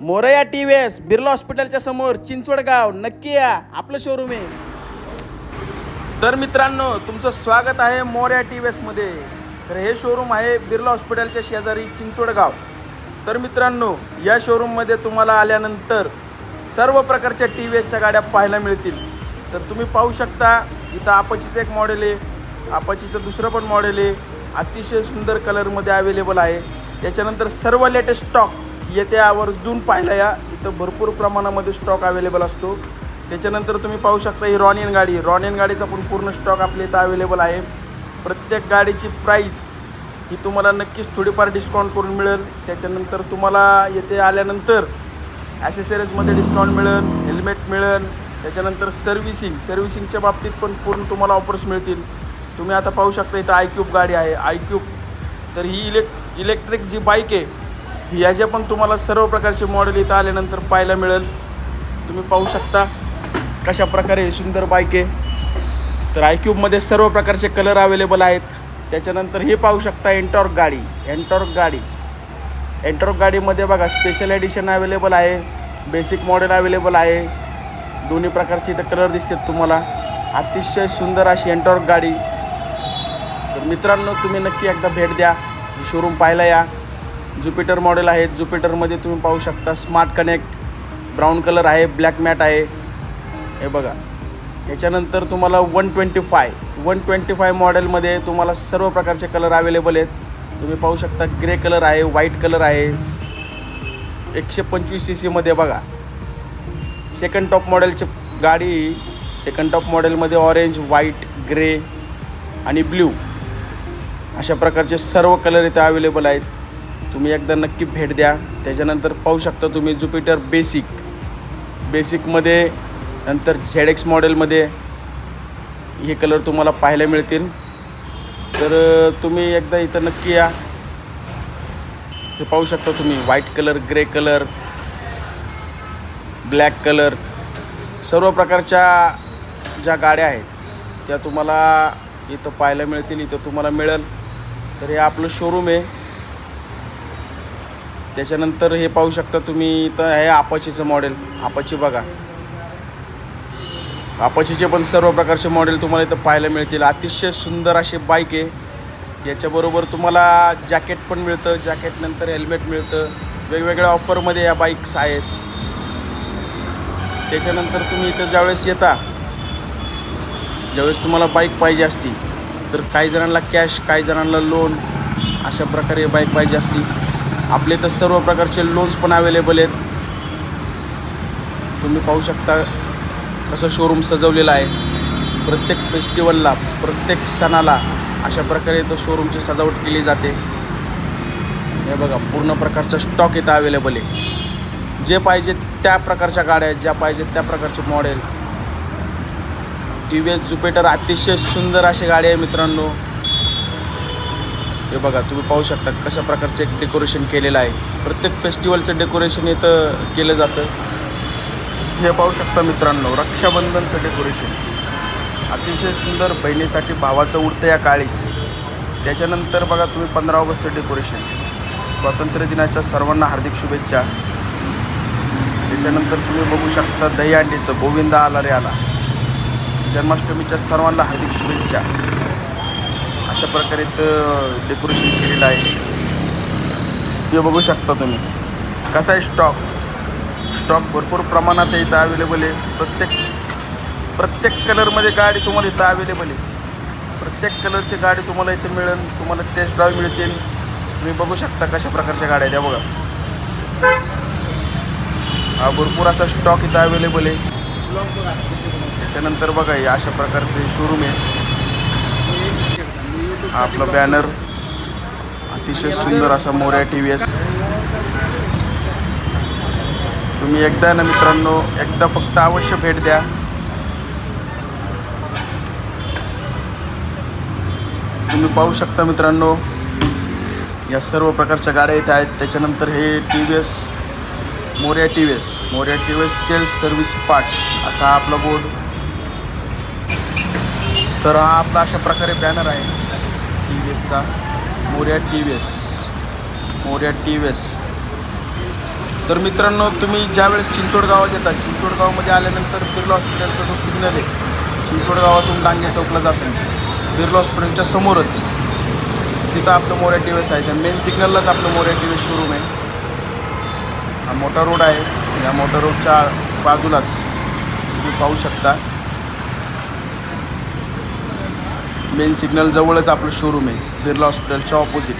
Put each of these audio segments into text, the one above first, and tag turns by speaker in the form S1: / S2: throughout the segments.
S1: Morya T V S Birla हॉस्पिटलच्या समोर चिंचवडगाव नक्की या आपलं शोरूम आहे. तर मित्रांनो तुमचं स्वागत आहे मोरया टी व्ही एसमध्ये तर हे शोरूम आहे बिर्ला हॉस्पिटलच्या शेजारी चिंचवडगाव तर मित्रांनो या शोरूममध्ये तुम्हाला आल्यानंतर सर्व प्रकारच्या टी व्ही एसच्या गाड्या पाहायला मिळतील. तर तुम्ही पाहू शकता इथं आपाचीचं एक मॉडेल आहे आपाचीचं दुसरं पण मॉडेल आहे. अतिशय सुंदर कलरमध्ये अवेलेबल आहे. त्याच्यानंतर सर्व लेटेस्ट स्टॉक येत्या आवर्जून पाहायला या. इथं भरपूर प्रमाणामध्ये स्टॉक अवेलेबल असतो. त्याच्यानंतर तुम्ही पाहू शकता ही रॉनियन गाडी. रॉनियन गाडीचा पण पूर्ण स्टॉक आपल्या इथं अवेलेबल आहे. प्रत्येक गाडीची प्राईज ही तुम्हाला नक्कीच थोडीफार डिस्काउंट करून मिळेल. त्याच्यानंतर तुम्हाला येथे आल्यानंतर ॲसेसरीजमध्ये डिस्काउंट मिळेल हेल्मेट मिळेल. त्याच्यानंतर सर्व्हिसिंग सर्व्हिसिंगच्या बाबतीत पण पूर्ण तुम्हाला ऑफर्स मिळतील. तुम्ही आता पाहू शकता इथं आय क्यूब गाडी आहे. आय क्यूब तर ही इलेक् इलेक्ट्रिक जी बाईक आहे याच्या पण तुम्हाला सर्व प्रकारचे मॉडेल इथं आल्यानंतर पाहायला मिळेल. तुम्ही पाहू शकता कशा प्रकारे सुंदर बाईक आहे. तर आय क्यूबमध्ये सर्व प्रकारचे कलर अवेलेबल आहेत. त्याच्यानंतर हे पाहू शकता एन्टॉर्क गाडी. एन्टॉर्क गाडी. एन्टॉर्क गाडीमध्ये बघा स्पेशल एडिशन अवेलेबल आहे. बेसिक मॉडेल अवेलेबल आहे. दोन्ही प्रकारचे इथं कलर दिसतात तुम्हाला. अतिशय सुंदर अशी एन्टॉर्क गाडी. तर मित्रांनो तुम्ही नक्की एकदा भेट द्या. शोरूम पाहायला या. ज्युपिटर मॉडेल आहेत ज्युपिटरमध्ये तुम्ही पाहू शकता स्मार्ट कनेक्ट ब्राऊन कलर आहे ब्लॅक मॅट आहे. हे बघा. याच्यानंतर तुम्हाला one twenty five one twenty five मॉडेलमध्ये तुम्हाला सर्व प्रकारचे कलर अवेलेबल आहेत. तुम्ही पाहू शकता ग्रे कलर आहे व्हाईट कलर आहे. एकशे पंचवीस सी सीमध्ये बघा. सेकंड टॉप मॉडेलची गाडी सेकंड टॉप मॉडेलमध्ये ऑरेंज व्हाईट ग्रे आणि ब्ल्यू अशा प्रकारचे सर्व कलर इथे अवेलेबल आहेत. तुम्ही एकदा नक्की भेट द्या. त्याच्यानंतर पाहू शकता तुम्ही ज्युपिटर बेसिक. बेसिकमध्ये नंतर झेड एक्स मॉडेलमध्ये हे कलर तुम्हाला पाहायला मिळतील. तर तुम्ही एकदा इथं नक्की या. हे पाहू शकता तुम्ही white colour grey colour black colour सर्व प्रकारच्या ज्या गाड्या आहेत त्या तुम्हाला इथं पाहायला मिळतील इथं तुम्हाला मिळेल. तर हे आपलं शोरूम आहे. त्याच्यानंतर हे पाहू शकता तुम्ही इथं आहे आपाचीचं मॉडेल आपाची बघा. आपाचीचे पण सर्व प्रकारचे मॉडेल तुम्हाला इथं पाहायला मिळतील. अतिशय सुंदर अशी बाईक आहे. याच्याबरोबर तुम्हाला जॅकेट पण मिळतं. जॅकेटनंतर हेल्मेट मिळतं. वेगवेगळ्या ऑफरमध्ये या बाईक्स आहेत. त्याच्यानंतर तुम्ही इथं ज्यावेळेस येता ज्यावेळेस तुम्हाला बाईक पाहिजे असती तर काही जणांना कॅश काही जणांना लोन अशा प्रकारे बाईक पाहिजे असती. आपले तर सर्व प्रकारचे लोन्स पण अवेलेबल आहेत. तुम्ही पाहू शकता कसं शोरूम सजवलेलं आहे. प्रत्येक फेस्टिवलला प्रत्येक सणाला अशा प्रकारे इथं शोरूमची सजावट केली जाते. हे बघा पूर्ण प्रकारचा स्टॉक इथं अवेलेबल आहे. जे पाहिजे त्या प्रकारच्या गाड्या आहेत ज्या पाहिजेत त्या प्रकारचे model T V S Jupiter अतिशय सुंदर अशी गाडी आहे मित्रांनो. हे बघा तुम्ही पाहू शकता कशा प्रकारचं एक डेकोरेशन केलेलं आहे. प्रत्येक फेस्टिवलचं डेकोरेशन इथं केलं जातं. हे पाहू शकता मित्रांनो रक्षाबंधनचं डेकोरेशन अतिशय सुंदर बहिणीसाठी भावाचं उडतं या काळीच. त्याच्यानंतर बघा तुम्ही पंधरा ऑगस्टचं डेकोरेशन स्वातंत्र्य दिनाच्या सर्वांना हार्दिक शुभेच्छा. त्याच्यानंतर तुम्ही बघू शकता दहीहंडीचं गोविंदा आला रे आला. जन्माष्टमीच्या सर्वांना हार्दिक शुभेच्छा. अशा प्रकारे इथं डेकोरेशन केलेलं आहे. हे बघू शकता तुम्ही. कसा आहे स्टॉक स्टॉक भरपूर प्रमाणात आहे इथं अवेलेबल आहे. प्रत्येक प्रत्येक कलरमध्ये गाडी तुम्हाला इथं अवेलेबल आहे. प्रत्येक कलरची गाडी तुम्हाला इथं मिळेल तुम्हाला टेस्ट ड्राईव्ह मिळतील. तुम्ही बघू शकता कशा प्रकारच्या गाड्या आहेत बघा. हा भरपूर असा स्टॉक इथं अवेलेबल आहे. त्याच्यानंतर बघा हे अशा प्रकारचे शोरूम आहे. आपला बॅनर अतिशय सुंदर असा मोऱ्या टी व्ही एस तुम्ही एकदा ना मित्रांनो एकदा फक्त अवश्य भेट द्या. तुम्ही पाहू शकता मित्रांनो या सर्व प्रकारच्या गाड्या इथे आहेत. त्याच्यानंतर हे T V S Morya T V S Morya T V S sales service parts असा आपला बोर्ड तर हा आपला अशा प्रकारे बॅनर आहे. T V एसचा Morya T V S Morya T V S तर मित्रांनो तुम्ही ज्यावेळेस चिंचोड गावात येतात चिंचोड गावामध्ये आल्यानंतर बिर्ला हॉस्पिटलचा जो सिग्नल आहे चिंचोड गावातून डांगे चौकला जातो. बिर्ला हॉस्पिटलच्या समोरच तिथं आपलं मोऱ्या टी आहे. त्या मेन सिग्नललाच आपलं मोऱ्या टी शोरूम आहे. हा मोठा रोड आहे. या मोठा रोडच्या बाजूलाच तुम्ही पाहू शकता. मेन सिग्नल जवळच आपलं शोरूम आहे. बिर्ला हॉस्पिटलच्या ऑपोजिट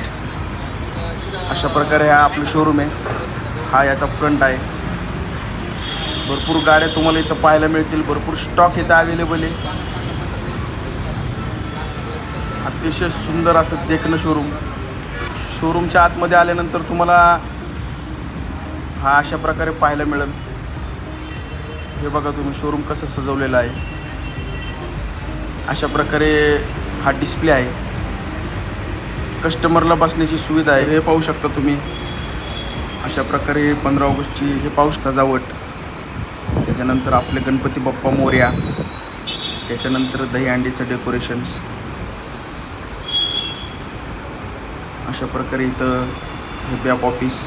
S1: अशा प्रकारे हा आपलं शोरूम आहे. हा याचा फ्रंट आहे. भरपूर गाड्या तुम्हाला इथं पाहायला मिळतील. भरपूर स्टॉक इथं अवेलेबल आहे. अतिशय सुंदर असं देखणं शोरूम शोरूमच्या आतमध्ये आल्यानंतर तुम्हाला हा अशा प्रकारे पाहायला मिळेल. हे बघा तुम्ही शोरूम कसं सजवलेलं आहे. अशा प्रकारे हा डिस्प्ले आहे. कस्टमरला बसण्याची सुविधा आहे. हे पाहू शकता तुम्ही. अशा प्रकारे पंधरा ऑगस्टची हे पाऊस सजावट. त्याच्यानंतर आपले गणपती बाप्पा मोर्या. त्याच्यानंतर दहीहंडीचं डेकोरेशन्स अशा प्रकारे इथं हे बॅक ऑफिस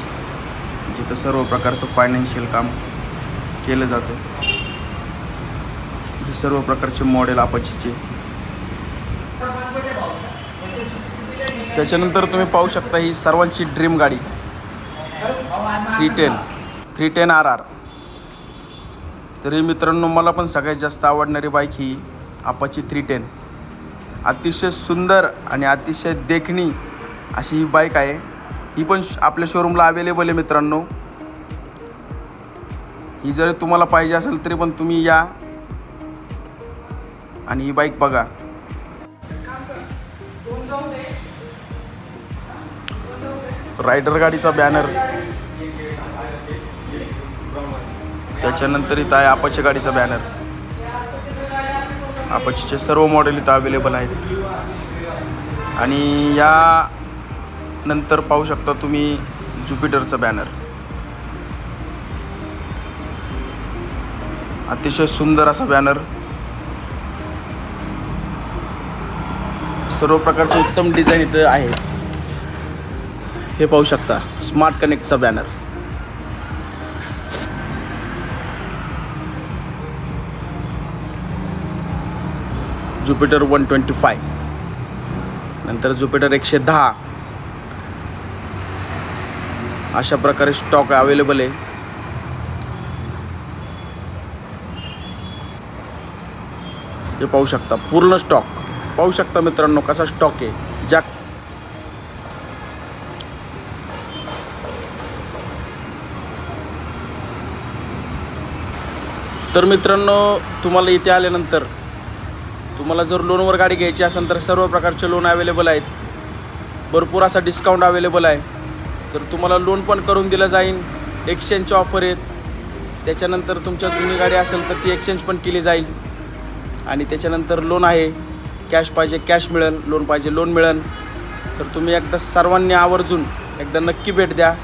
S1: जिथं सर्व प्रकारचं फायनान्शियल काम केलं जातं. हे सर्व प्रकारचे मॉडेल आपाचीचे. त्याच्यानंतर तुम्ही पाहू शकता ही सर्वांची ड्रीम गाडी. Three ten. Three ten R R. तरी मित्रांनो मला पण सगळ्यात जास्त आवडणारी बाईक ही आपाची थ्री टेन. अतिशय सुंदर आणि अतिशय देखणी अशी ही बाईक आहे. ही पण आपल्या शोरूमला अवेलेबल आहे मित्रांनो. ही जर तुम्हाला पाहिजे असेल तरी पण तुम्ही या. आणि ही बाईक बघा. रायडर गाडीचा बॅनर त्याच्यानंतर इथं आहे आपाची गाडीचा बॅनर आपाचीचे सर्व मॉडेल इथं अवेलेबल आहेत. आणि या नंतर पाहू शकता तुम्ही ज्युपिटरचा बॅनर अतिशय सुंदर असा बॅनर सर्व प्रकारचे उत्तम डिझाईन इथं आहे हे पाहू शकता. Smart कनेक्टचा banner Jupiter one twenty five नंतर ज्युपिटर एकशे दहा. अशा प्रकारे स्टॉक अवेलेबल आहे. हे पाहू शकता. पूर्ण स्टॉक पाहू शकता मित्रांनो कसा स्टॉक आहे. ज्या तर मित्रांनो तुम्हाला इथे आल्यानंतर तुम्हाला जर लोनवर गाडी घ्यायची असेल तर सर्व प्रकारचे लोन अवेलेबल आहेत. भरपूर असा डिस्काउंट अवेलेबल आहे. तर तुम्हाला लोन पण करून दिलं जाईल एक्सचेंजचे ऑफर आहेत. त्याच्यानंतर तुमच्या जुनी गाडी असेल तर ती एक्सचेंज पण केली जाईल. आणि त्याच्यानंतर लोन आहे. कॅश पाहिजे कॅश मिळेल. लोन पाहिजे लोन मिळेल. तर तुम्ही एकदा सर्वांनी आवर्जून एकदा नक्की भेट द्या.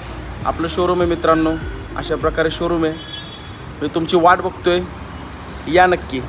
S1: आपलं शोरूम आहे मित्रांनो. अशा प्रकारे शोरूम आहे. मी तुमची वाट बघतोय. या नक्की.